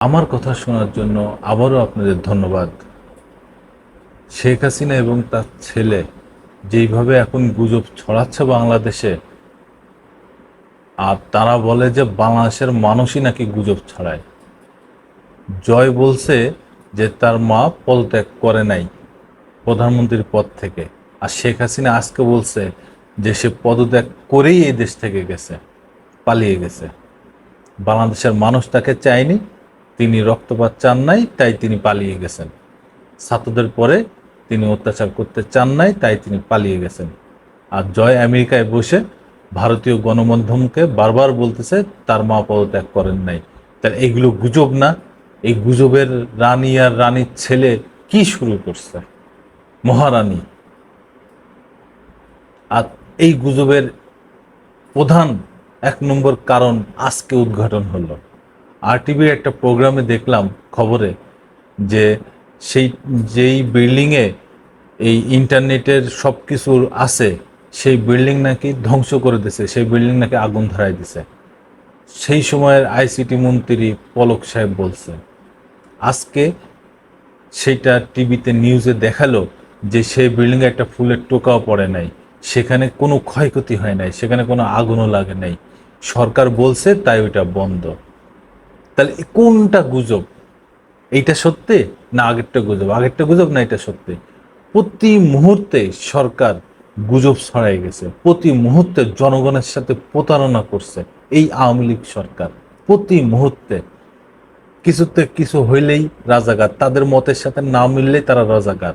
আমার কথা শোনার জন্য আবারও আপনাদের ধন্যবাদ। শেখ হাসিনা এবং তার ছেলে যেইভাবে এখন গুজব ছড়াচ্ছে বাংলাদেশে, আর তারা বলে যে বাংলাদেশের মানুষই নাকি গুজব ছড়ায়। জয় বলছে যে তার মা পদত্যাগ করে নাই প্রধানমন্ত্রীর পদ থেকে। আর শেখ হাসিনা আজকে বলছে যে সে পদত্যাগ করেই এই দেশ থেকে গেছে, পালিয়ে গেছে। বাংলাদেশের মানুষ তাকে চায়নি তিনি রক্তপাত চান নাই, তাই তিনি পালিয়ে গেছেন। ছাত্রদের পরে তিনি অত্যাচার করতে চান নাই, তাই তিনি পালিয়ে গেছেন। আর জয় আমেরিকায় বসে ভারতীয় গণমাধ্যমকে বারবার বলতেছে, তার মা পদত্যাগ করেন নাই। তাহলে এইগুলো গুজব না? এই গুজবের রানী আর রানীর ছেলে কি শুরু করছে? মহারানী। আর এই গুজবের প্রধান এক নম্বর কারণ আজকে উদ্ঘাটন হলো। আরটিভির একটা প্রোগ্রামে দেখলাম খবরে যে সেই, যেই বিল্ডিংয়ে এই ইন্টারনেটের সব কিছু আছে, সেই বিল্ডিং নাকি ধ্বংস করে দিছে, সেই বিল্ডিং নাকি আগুন ধরাই দিছে। সেই সময়ের আইসিটি মন্ত্রী পলক সাহেব বলছে, আজকে সেইটা টিভিতে নিউজে দেখাল যে সেই বিল্ডিংয়ে একটা ফুলের টোকাও পড়ে নাই, সেখানে কোনো ক্ষয়ক্ষতি হয় নাই, সেখানে কোনো আগুনও লাগে নাই। সরকার বলছে তাই ওইটা বন্ধ। তাহলে কোনটা গুজব? এইটা সত্যি না আগেরটা গুজব? আগেরটা গুজব না এটা সত্যি? প্রতি মুহূর্তে সরকার গুজব ছড়াই গেছে। প্রতি মুহূর্তে জনগণের সাথে প্রতারণা করছে এই আওয়ামী লীগ সরকার। প্রতি মুহূর্তে কিছুতে কিছু হইলেই রাজাকার। তাদের মতের সাথে না মিললেই তারা রাজাকার।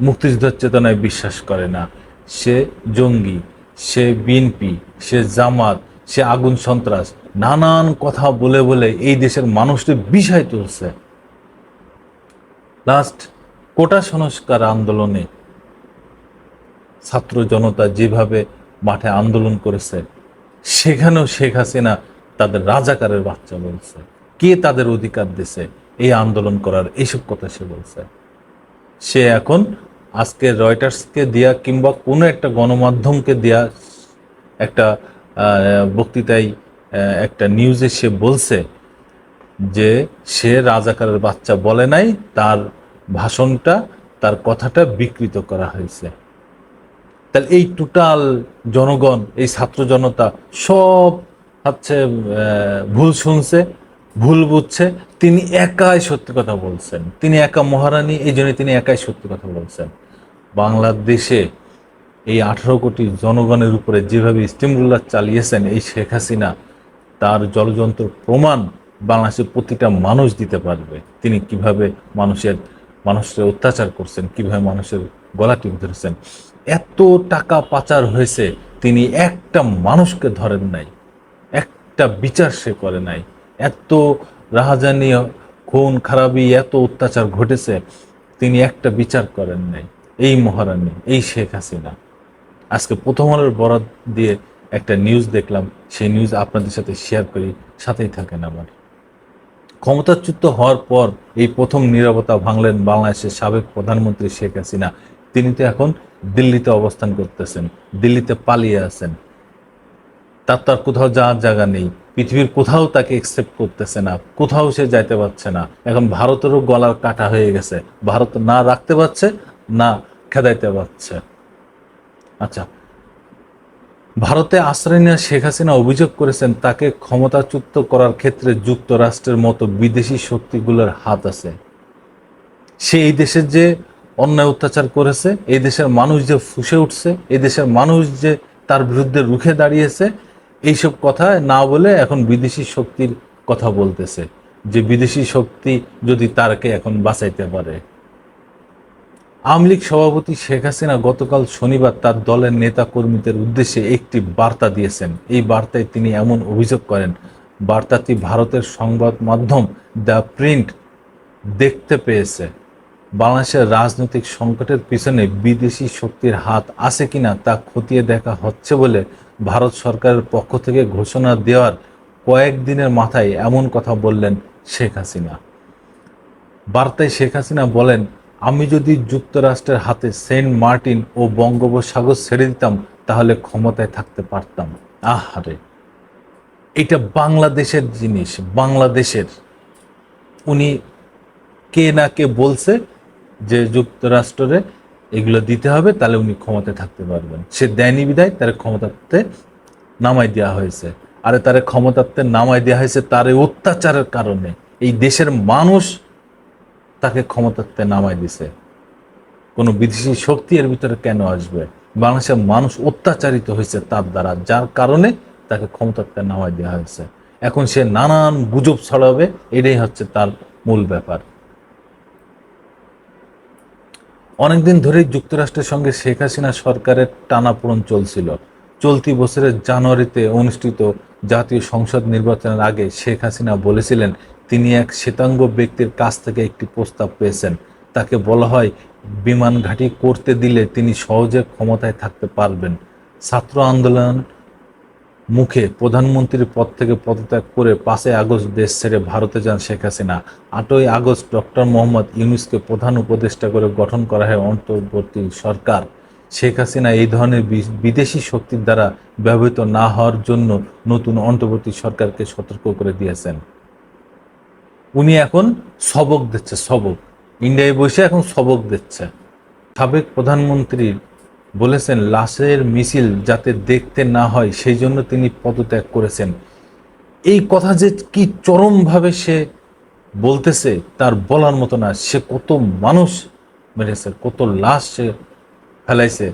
মুক্তিযুদ্ধের চেতনায় বিশ্বাস করে না। সে জঙ্গি, সে বিএনপি, সে জামাত সে আগুন সন্ত্রাস। নানান কথা বলে বলে এই দেশের মানুষকে বিষয় তুলছে। লাস্ট কোটা সংস্কার আন্দোলনে ছাত্র জনতা যেভাবে মাঠে আন্দোলন করেছে, সেখানেও শেখ হাসিনা তাদের রাজাকারের বাচ্চা বলছে। কে তাদের অধিকার দিছে, এই আন্দোলন করার এইসব কথা সে বলছে। সে এখন আজকে রয়টার্সকে দেয়া কিংবা কোনো একটা গণমাধ্যমকে দেয়া একটা বক্তৃতায় একটা নিউজে সে বলছে যে সে রাজাকারের বাচ্চা বলে নাই, তার ভাষণটা, তার কথাটা বিকৃত করা হয়েছে। তাহলে এই টোটাল জনগণ, এই ছাত্র জনতা সব হচ্ছে ভুল শুনছে, ভুল বুঝছে, তিনি একাই সত্যি কথা বলছেন। তিনি একা মহারানী, এই জন্য তিনি একাই সত্যি কথা বলছেন। বাংলাদেশে এই আঠারো কোটি জনগণের উপরে যেভাবে স্টিমরুলার চালিয়েছেন এই শেখ হাসিনা, তার জলযন্ত্র প্রমাণ বাংলাদেশের প্রতিটা মানুষ দিতে পারবে। তিনি কীভাবে মানুষের মানুষের অত্যাচার করছেন, কীভাবে মানুষের গলা টিপে ধরেছেন। এত টাকা পাচার হয়েছে, তিনি একটা মানুষকে ধরেন নাই, একটা বিচার সে করে নাই। এত রাহাজানি, খুন, খারাপি, এত অত্যাচার ঘটেছে, তিনি একটা বিচার করেন নাই। এই মহারানী, এই শেখ হাসিনা। আজকে প্রথম আলোর বরাদ দিয়ে একটা নিউজ দেখলাম। সেই নিউজ আপনাদের সাথে শেয়ার করি, সাথেই থাকেন আমার ক্ষমতাচ্যুত হওয়ার পর এই প্রথম নিরাপত্তা ভাঙলেন বাংলাদেশের সাবেক প্রধানমন্ত্রী শেখ হাসিনা। তিনি তো এখন দিল্লিতে অবস্থান করতেছেন, দিল্লিতে পালিয়ে আছেন। তার তার কোথাও যাওয়ার জায়গা নেই। পৃথিবীর কোথাও তাকে একসেপ্ট করতেছে না, কোথাও সে যাইতে পারছে না। এখন ভারতেরও গলার কাটা হয়ে গেছে। ভারত না রাখতে পারছে, না খেদাইতে পারছে। আচ্ছা। ভারতে আশ্রয় নেওয়া শেখ হাসিনা অভিযোগ করেছেন, তাকে ক্ষমতাচ্যুত করার ক্ষেত্রে যুক্তরাষ্ট্রের মতো বিদেশি শক্তিগুলোর হাত আছে। সে এই দেশের যে অন্যায় অত্যাচার করেছে, এই দেশের মানুষ যে ফুসে উঠছে, এই দেশের মানুষ যে তার বিরুদ্ধে রুখে দাঁড়িয়েছে, এইসব কথা না বলে এখন বিদেশি শক্তির কথা বলতেছে, যে বিদেশি শক্তি যদি তারকে এখন বাঁচাইতে পারে। আওয়ামী লীগ সভাপতি শেখ হাসিনা গতকাল শনিবার তার দলের নেতা কর্মীদের উদ্দেশ্যে একটি বার্তা দিয়েছেন। এই বার্তায় তিনি এমন অভিযোগ করেন। বার্তাটি ভারতের সংবাদ মাধ্যম দ্য প্রিন্ট দেখতে পেয়েছে। বাংলাদেশের রাজনৈতিক সংকটের পিছনে বিদেশি শক্তির হাত আছে কিনা তা খতিয়ে দেখা হচ্ছে বলে ভারত সরকারের পক্ষ থেকে ঘোষণা দেওয়ার কয়েকদিনের মাথায় এমন কথা বললেন শেখ হাসিনা। বার্তায় শেখ হাসিনা বলেন আমি যদি যুক্তরাষ্ট্রের হাতে সেন্ট মার্টিন ও বঙ্গোপসাগর ছেড়ে দিতাম, তাহলে ক্ষমতায় থাকতে পারতাম। আহারে এটা বাংলাদেশের জিনিস, বাংলাদেশের। উনি কে না কে বলছে যে যুক্তরাষ্ট্রে এগুলো দিতে হবে, তাহলে উনি ক্ষমতায় থাকতে পারবেন। সে দেয়নি বিদায়, তার ক্ষমতাতে নামাই দেওয়া হয়েছে। আরে তার ক্ষমতাতে নামাই দেওয়া হয়েছে তার অত্যাচারের কারণে। এই দেশের মানুষ তাকে ক্ষমতাতে নামাই দিছে। কোনো বিদেশি শক্তি এর ভিতরে কেন আসবে? বাংলাদেশের মানুষ অত্যাচারিত হয়েছে তার দ্বারা, যার কারণে তাকে ক্ষমতাতে নামাই দেওয়া হয়েছে। এখন সে নানান গুজব ছড়াবে, এটাই হচ্ছে তার মূল ব্যাপার। অনেকদিন ধরেই যুক্তরাষ্ট্রের সঙ্গে শেখ হাসিনা সরকারের টানাপোড়ন চলছিল। চলতি বছরের জানুয়ারিতে অনুষ্ঠিত জাতীয় সংসদ নির্বাচনের আগে শেখ হাসিনা বলেছিলেন তিনি এক শ্বেতাঙ্গ ব্যক্তির কাছ থেকে একটি প্রস্তাব পেয়েছেন। তাকে বলা হয়, বিমান ঘাঁটি করতে দিলে তিনি সহজে ক্ষমতায় থাকতে পারবেন। ছাত্র আন্দোলন মুখে প্রধানমন্ত্রীর পদ থেকে পদত্যাগ করে পাঁচই আগস্ট দেশ ছেড়ে ভারতে যান শেখ হাসিনা। আটই আগস্ট ডক্টর মোহাম্মদ ইউনুসকে প্রধান উপদেষ্টা করে গঠন করা হয় অন্তর্বর্তী সরকার। শেখ হাসিনা এই ধরনের বিদেশি শক্তির দ্বারা ব্যবহৃত না হওয়ার জন্য নতুন অন্তর্বর্তী সরকারকে সতর্ক করে দিয়েছেন। উনি এখন সবক দিচ্ছে, সবক। ইন্ডিয়ায় বসে এখন সবক দিচ্ছে। সাবেক প্রধানমন্ত্রী বলেছেন, লাশের মিছিল যাতে দেখতে না হয়, সেই জন্য তিনি পদত্যাগ করেছেন। এই কথা যে কি চরমভাবে সে বলতেছে, তার বলার মতো না। সে কত মানুষ মেরেছে, কত লাশ সে ফেলাইছে,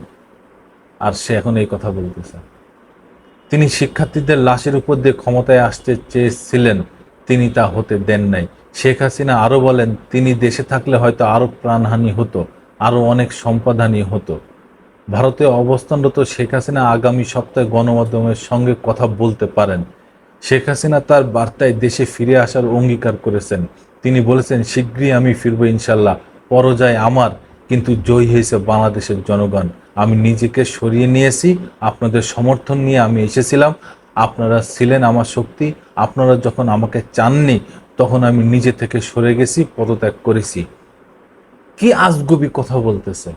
আর সে এখন এই কথা বলতেছে। তিনি শিক্ষার্থীদের লাশের উপর দিয়ে ক্ষমতায় আসতে চেয়েছিলেন। তিনি তা হতে দেন নাই। শেখ হাসিনা আরও বলেন, তিনি দেশে থাকলে হয়তো আরও প্রাণহানি হতো, আরও অনেক সম্পদহানি হতো। ভারতে অবস্থানরত শেখ হাসিনা আগামী সপ্তাহে গণমাধ্যমের সঙ্গে কথা বলতে পারেন। শেখ হাসিনা তার বার্তায় দেশে ফিরে আসার অঙ্গীকার করেছেন। তিনি বলেছেন, শীঘ্রই আমি ফিরবো ইনশাল্লাহ, পরজয় আমার, কিন্তু জয়ী হয়েছে বাংলাদেশের জনগণ। আমি নিজেকে সরিয়ে নিয়েছি, আপনাদের সমর্থন নিয়ে আমি এসেছিলাম আপনারা ছিলেন আমার শক্তি, আপনারা যখন আমাকে চাননি, তখন আমি নিজে থেকে সরে গেছি, পদত্যাগ করেছি। কি আজগবি কথা বলতেছে?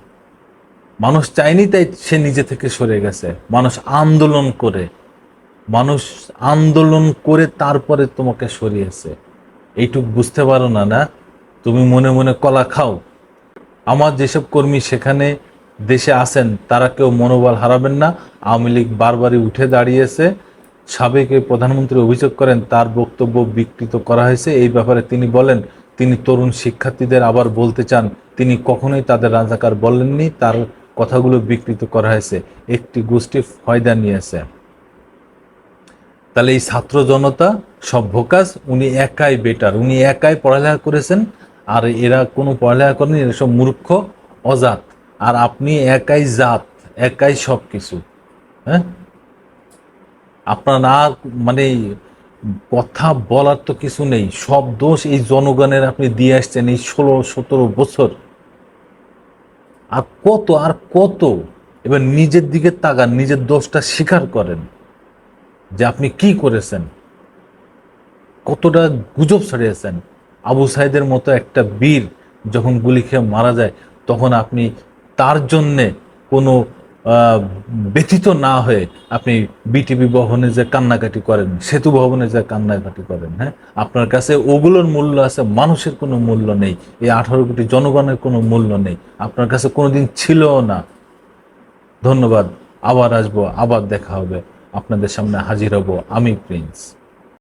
মানুষ চায়নি তাই সে নিজে থেকে সরে গেছে। মানুষ আন্দোলন করে। মানুষ আন্দোলন করে তারপরে তোমাকে সরিয়েছে। এইটুক বুঝতে পারো না না? তুমি মনে মনে কলা খাও। আমার যেসব কর্মী সেখানে দেশে আছেন, তারা কেউ মনোবল হারাবেন না। আওয়ামী লীগ বারবারই উঠে দাঁড়িয়েছে। সাবেক প্রধানমন্ত্রী অভিযোগ করেন, তার বক্তব্য বিকৃত করা হয়েছে। এই ব্যাপারে তিনি বলেন, তিনি তরুণ শিক্ষার্থীদের আবার বলতে চান, তিনি কখনোই তাদের রাজাকার বলেননি, তার কথাগুলো বিকৃত করা হয়েছে। একটি গোষ্ঠী ফয়দা নিয়েছে। তাহলে এই ছাত্র জনতা সভ্য কাজ উনি একাই বেটার, উনি একাই পড়ালেখা করেছেন, আর এরা কোনো পড়ালেখা করেনি, এরা সব মূর্খ, অজাত। আর আপনি একাই জাত, একাই সব কিছু হ্যাঁ? আপনার না মানে কথা বলার তো কিছু নেই। সব দোষ এই জনগণের আপনি দিয়ে আসছেন এই ষোলো, সতেরো বছর। আর কত আর কত? এবার নিজের দিকে তাকান, নিজের দোষটা স্বীকার করেন যে আপনি কি করেছেন। কতটা গুজব ছড়িয়েছেন। আবু সাইদের মতো একটা বীর যখন গুলি খেয়ে মারা যায়, তখন আপনি তার জন্যে কোনো ব্যথিত না হয়ে আপনি বিটিভি ভবনে যে কান্নাকাটি করেন, সেতু ভবনে যে কান্নাকাটি করেন হ্যাঁ? আপনার কাছে ওগুলোর মূল্য আছে, মানুষের কোনো মূল্য নেই, এই আঠারো কোটি জনগণের কোনো মূল্য নেই, আপনার কাছে কোনোদিন ছিলও না। ধন্যবাদ, আবার আসব, আবার দেখা হবে। আপনাদের সামনে হাজির হব, আমি প্রিন্স।